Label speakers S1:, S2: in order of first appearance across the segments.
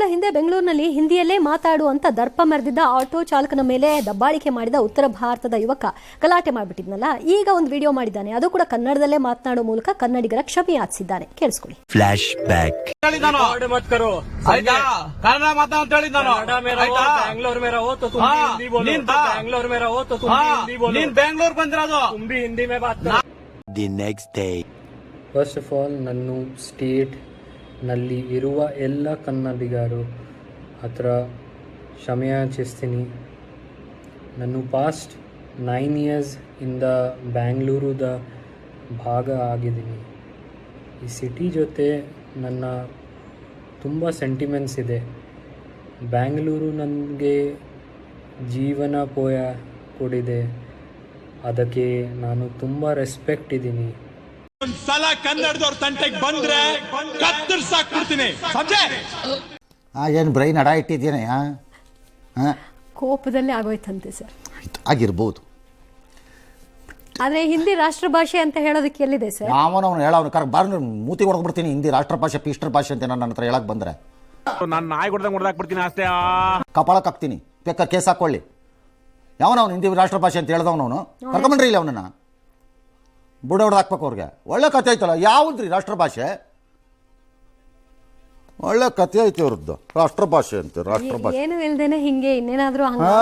S1: ತಿಂಗಳ ಹಿಂದೆ ಬೆಂಗಳೂರಿನಲ್ಲಿ ಹಿಂದಿಯಲ್ಲೇ ಮಾತಾಡುವಂತ ದರ್ಪ ಮರೆದಿದ್ದ ಆಟೋ ಚಾಲಕನ ಮೇಲೆ ದಬ್ಬಾಳಿಕೆ ಮಾಡಿದ ಉತ್ತರ ಭಾರತದ ಯುವಕ ಗಲಾಟೆ ಮಾಡಿಬಿಟ್ಟಿದ್ನಲ್ಲ ಈಗ ಒಂದು ವಿಡಿಯೋ ಮಾಡಿದ್ದಾನೆ. ಅದು ಕೂಡ ಕನ್ನಡದಲ್ಲೇ ಮಾತನಾಡುವ ಮೂಲಕ ಕನ್ನಡಿಗರ ಕ್ಷಮೆ ಯಾಚಿಸಿದ್ದಾನೆ. ಕೇಳಿಸ್ಕೊಳ್ಳಿ.
S2: Flashback
S3: Bengaluru
S2: the next day
S4: first of all ನನ್ನ ಸ್ಟೇಟ್ ಸ್ಟೇಟ್ನಲ್ಲಿ ಇರುವ ಎಲ್ಲ ಕನ್ನಡಿಗರು ಹತ್ರ ಕ್ಷಮೆಯಾಚಿಸ್ತೀನಿ ನಾನು ಪಾಸ್ಟ್ ನೈನ್ ಇಯರ್ಸ್ ಇಂದ ಬ್ಯಾಂಗ್ಳೂರುದ ಭಾಗ ಆಗಿದ್ದೀನಿ. ಈ ಸಿಟಿ ಜೊತೆ ನನ್ನ ತುಂಬ ಸೆಂಟಿಮೆಂಟ್ಸ್ ಇದೆ. ಬ್ಯಾಂಗ್ಳೂರು ನನಗೆ ಜೀವನ ಪೋಯ ಕೊಡಿದೆ. ಅದಕ್ಕೆ ನಾನು ತುಂಬ ರೆಸ್ಪೆಕ್ಟ್ ಇದ್ದೀನಿ.
S5: ಸಲ ಕನ್ನಡದವ್ರ ತಂಟೆಗೆ ಬಂದ್ರೆ ಕತ್ತರಿಸಾಕ್ಬಿಡ್ತೀನಿ. ಸಂಜೆ!
S6: ಏನು ಬ್ರೈನ್ ಅಡ ಇಟ್ಟಿದ್ದೇನೆ
S1: ಕೋಪದಲ್ಲೇ ಆಗೋಯ್ತಂತೆ ಸರ್.
S6: ಆಗಿರ್ಬೋದು.
S1: ಆದ್ರೆ ಹಿಂದಿ ರಾಷ್ಟ್ರ ಭಾಷೆ ಅಂತ ಹೇಳೋದಕ್ಕೆ ಎಲ್ಲಿದೆ ಸರ್?
S6: ಯಾವನವನು ಹೇಳವನು ಕರ್ ಬಾರ್ ಮೂತಿ ಹೊಡೆದ್ಬಿಡ್ತೀನಿ. ಹಿಂದಿ ರಾಷ್ಟ್ರ ಭಾಷೆ ಪೀಷ್ಟ್ರ ಭಾಷೆ ಅಂತ ನನ್ನ ಹತ್ರ ಹೇಳಕ್ ಬಂದ್ರೆ.
S3: ನಾನು ನಾಯಿ ಹೊಡೆದಂಗೆ ಹೊಡೆದಾಕ್ಬಿಡ್ತೀನಿ ಅಷ್ಟೇ.
S6: ಕಪಾಳಕ್ಕೆ ಹಾಕ್ತೀನಿ ಬೇಕಾದ್ರೆ ಕೇಸ್ ಹಾಕೊಳ್ಳಿ. ಯಾವನವನು ಹಿಂದಿ ರಾಷ್ಟ್ರ ಭಾಷೆ ಅಂತ ಹೇಳ್ದವನವನು. ಕರ್ಕೊಂಡ್ರಿ ಇಲ್ಲ ಅವನನ್ನ. ಬುಡ ಹೊಡೆದು ಹಾಕ್ಬೇಕು ಅವ್ರಿಗೆ. ಒಳ್ಳೆ ಕತೆ ಐತಲ್ಲ ಯಾವುದ್ರಿ ರಾಷ್ಟ್ರ ಭಾಷೆ? ಒಳ್ಳೆ ಕತೆ ಐತಿ ಅವ್ರದ್ದು ರಾಷ್ಟ್ರ ಭಾಷೆ ಅಂತ ರಾಷ್ಟ್ರ ಭಾಷೆ.
S1: ಏನು ಇಲ್ದೇನೆ ಹಿಂಗೆ ಇನ್ನೇನಾದ್ರೂ ಹಂಗ
S6: ಹಾ.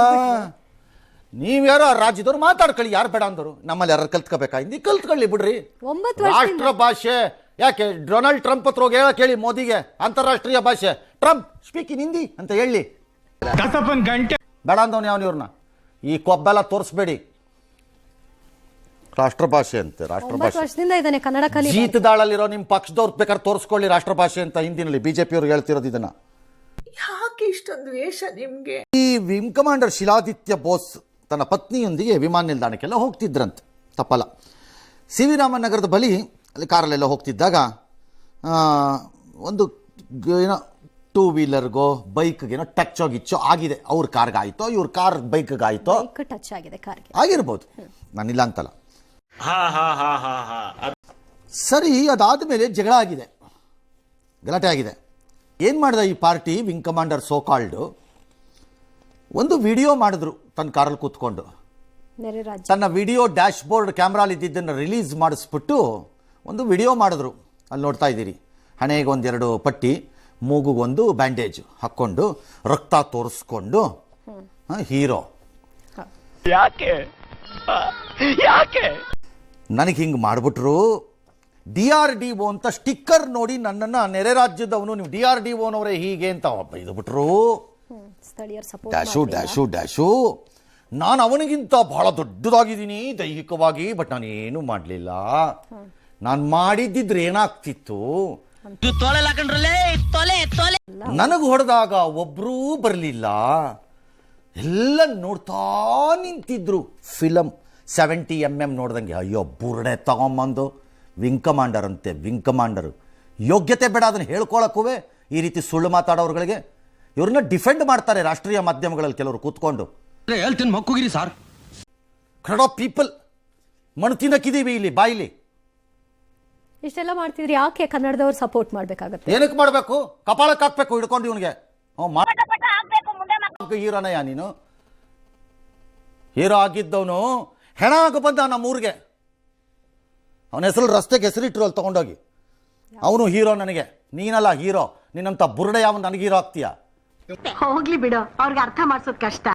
S6: ನೀವ್ಯಾರೋ ಆ ರಾಜ್ಯದವ್ರು ಮಾತಾಡ್ಕೊಳ್ಳಿ ಯಾರು ಬೇಡ ಅಂದರು ನಮ್ಮಲ್ಲಿ ಯಾರು ಕಲ್ತ್ಕೋಬೇಕಾ? ಹಿಂದಿ ಕಲ್ತ್ಕೊಳ್ಳಿ ಬಿಡ್ರಿ.
S1: ಒಂಬತ್ತು ವರ್ಷದಿಂದ
S6: ಭಾಷೆ ಯಾಕೆ ಡೊನಾಲ್ಡ್ ಟ್ರಂಪ್ ಹತ್ರ ಹೋಗಿ ಹೇಳಕ್ ಹೇಳಿ ಮೋದಿಗೆ ಅಂತಾರಾಷ್ಟ್ರೀಯ ಭಾಷೆ. ಟ್ರಂಪ್ ಸ್ಪೀಕ್ ಇನ್ ಹಿಂದಿ ಅಂತ ಹೇಳಿ. ಬೇಡ ಅಂದವನು ಯಾವ ಇವ್ರನ್ನ ಈ ಕೊಬ್ಬೆಲ್ಲ ತೋರಿಸ್ಬೇಡಿ. ರಾಷ್ಟ್ರ ಭಾಷೆ ಅಂತೆ ರಾಷ್ಟ್ರಭಾಷೆ.
S1: ವರ್ಷದಿಂದ ಇದ್ದಾನೆ ಕನ್ನಡ ಕಲಿ
S6: ಜೀತದಾಳಲ್ಲಿರೋ ನಿಮ್ಮ ಪಕ್ಷದವ್ರು ಬೇಕಾದ್ರೆ ತೋರಿಸ್ಕೊಳ್ಳಿ ರಾಷ್ಟ್ರಭಾಷೆ ಅಂತ ಹಿಂದಿನಲ್ಲಿ ಬಿಜೆಪಿ ಅವ್ರು ಹೇಳ್ತಿರೋದು ಇದನ್ನ.
S7: ಯಾಕೆ ಇಷ್ಟೊಂದು ವೇಷ ನಿಮ್ಗೆ?
S6: ಈ ವಿಂಗ್ ಕಮಾಂಡರ್ ಶಿಲಾದಿತ್ಯ ಬೋಸ್ ತನ್ನ ಪತ್ನಿಯೊಂದಿಗೆ ವಿಮಾನ ನಿಲ್ದಾಣಕ್ಕೆಲ್ಲ ಹೋಗ್ತಿದ್ರಂತೆ ತಪ್ಪಲ್ಲ ಸಿ ವಿ ರಾಮನ್ ನಗರದ ಬಳಿ ಅಲ್ಲಿ ಕಾರಲ್ಲೆಲ್ಲ ಹೋಗ್ತಿದ್ದಾಗ ಆ, ಒಂದು ಗ- ಏನೋ ಟೂ ವೀಲರ್ಗೋ ಬೈಕ್ಗೇನೋ ಟಚ್ ಗಿಚ್ಚೋ ಆಗಿದೆ. ಅವ್ರ ಕಾರ್ಗಾಯ್ತೋ ಇವ್ರ ಕಾರ್
S1: ಬೈಕ್ಗಾಯ್ತೋ ಟಚ್ ಆಗಿದೆ ಕಾರ್ಗೆ.
S6: ಆಗಿರ್ಬೋದು. ನಾನಿಲ್ಲ ಅಂತಲ್ಲ. ಸರಿ ಅದಾದ ಮೇಲೆ ಜಗಳ ಆಗಿದೆ. ಗಲಾಟೆ ಆಗಿದೆ. ಏನು ಮಾಡಿದ ಈ ಪಾರ್ಟಿ ವಿಂಗ್ ಕಮಾಂಡರ್ ಸೋಕಾಲ್ಡು? ಒಂದು ವಿಡಿಯೋ ಮಾಡಿದ್ರು ತನ್ನ ಕಾರಲ್ಲಿ ಕೂತ್ಕೊಂಡು. ತನ್ನ ವಿಡಿಯೋ ಡ್ಯಾಶ್ ಬೋರ್ಡ್ ಕ್ಯಾಮ್ರಾಲಿ ಇದ್ದಿದ್ದನ್ನು ರಿಲೀಸ್ ಮಾಡಿಸ್ಬಿಟ್ಟು ಒಂದು ವಿಡಿಯೋ ಮಾಡಿದ್ರು. ಅಲ್ಲಿ ನೋಡ್ತಾ ಇದ್ದೀರಿ. ಹಣೆಗೆ ಒಂದೆರಡು ಪಟ್ಟಿ ಮೂಗುಗೊಂದು ಬ್ಯಾಂಡೇಜ್ ಹಾಕ್ಕೊಂಡು ರಕ್ತ ತೋರಿಸ್ಕೊಂಡು ಹೀರೋ. ನನಗೆ ಹಿಂಗೆ ಮಾಡಿಬಿಟ್ರು? ಡಿ ಆರ್ ಡಿ ಒ ಅಂತ ಸ್ಟಿಕ್ಕರ್ ನೋಡಿ ನನ್ನನ್ನು ನೆರೆ ರಾಜ್ಯದವನು. ನೀವು ಡಿ ಆರ್ ಡಿ ಒನವರೇ ಹೀಗೆ ಅಂತ
S1: ಇದು ಬಿಟ್ರು.
S6: Dash dash dash. ನಾನು ಅವನಿಗಿಂತ ಬಹಳ ದೊಡ್ಡದಾಗಿದ್ದೀನಿ ದೈಹಿಕವಾಗಿ ಬಟ್ ನಾನೇನು ಮಾಡಲಿಲ್ಲ. ನಾನು ಮಾಡಿದ್ದಿದ್ರೆ ಏನಾಗ್ತಿತ್ತು? ನನಗೆ ಹೊಡೆದಾಗ ಒಬ್ಬರೂ ಬರಲಿಲ್ಲ. ಎಲ್ಲ ನೋಡ್ತಾ ನಿಂತಿದ್ರು. ಫಿಲಮ್ ಸೆವೆಂಟಿ ಎಂ ಎಂ ನೋಡ್ದಂಗೆ ಅಯ್ಯೋ ಬುರ್ಡೆ ತಗೊಂಬಂದು ವಿಂಗ್ ಕಮಾಂಡರ್ ಅಂತೆ ವಿಂಗ್ ಕಮಾಂಡರು ಯೋಗ್ಯತೆ ಬೇಡ ಅದನ್ನು ಹೇಳ್ಕೊಳಕ್ಕೂ ಈ ರೀತಿ ಸುಳ್ಳು ಮಾತಾಡೋರುಗಳಿಗೆ. ಇವ್ರನ್ನ ಡಿಫೆಂಡ್ ಮಾಡ್ತಾರೆ ರಾಷ್ಟ್ರೀಯ ಮಾಧ್ಯಮಗಳಲ್ಲಿ ಕೆಲವರು ಕೂತ್ಕೊಂಡು.
S2: ಹೇಳ್ತೀನಿ ಮಕ್ಕುಗಿರಿ ಸರ್.
S6: ಕ್ರಡ್ ಆಫ್ ಪೀಪಲ್ ಮಣ್ಣು ತಿನ್ನಕ್ಕಿದ್ದೀವಿ ಇಲ್ಲಿ ಬಾಯಿಲಿ.
S1: ಇಷ್ಟೆಲ್ಲ ಮಾಡ್ತಿದ್ರಿ ಯಾಕೆ ಕನ್ನಡದವ್ರು ಸಪೋರ್ಟ್ ಮಾಡ್ಬೇಕಾಗತ್ತೆ?
S6: ಏನಕ್ಕೆ ಮಾಡಬೇಕು? ಕಪಾಳಕ್ಕೆ ಹಾಕ್ಬೇಕು ಹಿಡ್ಕೊಂಡು ಇವನಿಗೆ. ಹೀರೋನಯ್ಯ ನೀನು. ಹೀರೋ ಆಗಿದ್ದವನು ಹೆಣ ಆಗ ಬಂದ ನಮ್ಮ ಊರಿಗೆ. ಅವನ ಹೆಸರು ರಸ್ತೆಗೆ ಹೆಸರಿಟ್ಟರು ಅಲ್ಲಿ ತೊಗೊಂಡೋಗಿ. ಅವನು ಹೀರೋ ನನಗೆ. ನೀನಲ್ಲ ಹೀರೋ. ನಿನ್ನಂತ ಬುರುಡೆ ಯಾವ ನನಗೆ ಹೀರೋ ಆಗ್ತೀಯಾ?
S7: ಹೋಗ್ಲಿ ಬಿಡು. ಅವ್ರಿಗೆ ಅರ್ಥ ಮಾಡಿಸೋದು ಕಷ್ಟ.